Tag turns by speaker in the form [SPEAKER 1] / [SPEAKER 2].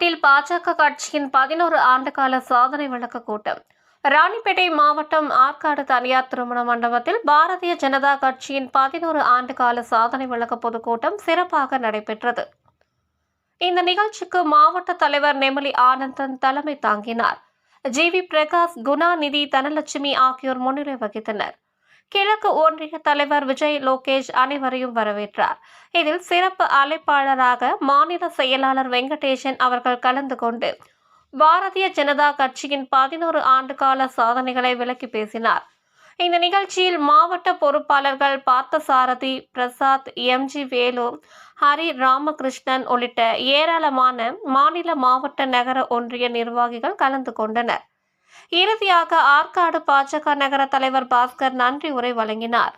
[SPEAKER 1] பாஜக கட்சியின் பதினோரு ஆண்டுகால சாதனை விளக்க கூட்டம். ராணிப்பேட்டை மாவட்டம் ஆற்காடு தனியார் திருமண மண்டபத்தில் பாரதிய ஜனதா கட்சியின் பதினோரு ஆண்டுகால சாதனை விளக்க பொதுக்கூட்டம் சிறப்பாக நடைபெற்றது. இந்த நிகழ்ச்சிக்கு மாவட்ட தலைவர் நெமலி ஆனந்தன் தலைமை தாங்கினார். ஜி வி பிரகாஷ் குணாநிதி தனலட்சுமி ஆகியோர் முன்னிலை வகித்தனர். கிழக்கு ஒன்றிய தலைவர் விஜய் லோகேஷ் அனைவரையும் வரவேற்றார். இதில் சிறப்பு அழைப்பாளராக மாநில செயலாளர் வெங்கடேசன் அவர்கள் கலந்து கொண்டு பாரதிய ஜனதா கட்சியின் பதினோரு ஆண்டுகால சாதனைகளை விளக்கி பேசினார். இந்த நிகழ்ச்சியில் மாவட்ட பொறுப்பாளர்கள் பார்த்தசாரதி பிரசாத் எம்ஜி வேலு ஹரி ராமகிருஷ்ணன் உள்ளிட்ட ஏராளமான மாநில மாவட்ட நகர ஒன்றிய நிர்வாகிகள் கலந்து கொண்டனர். இறுதியாக ஆற்காடு பாஜக நகர தலைவர் பாஸ்கர் நன்றி உரை வழங்கினார்.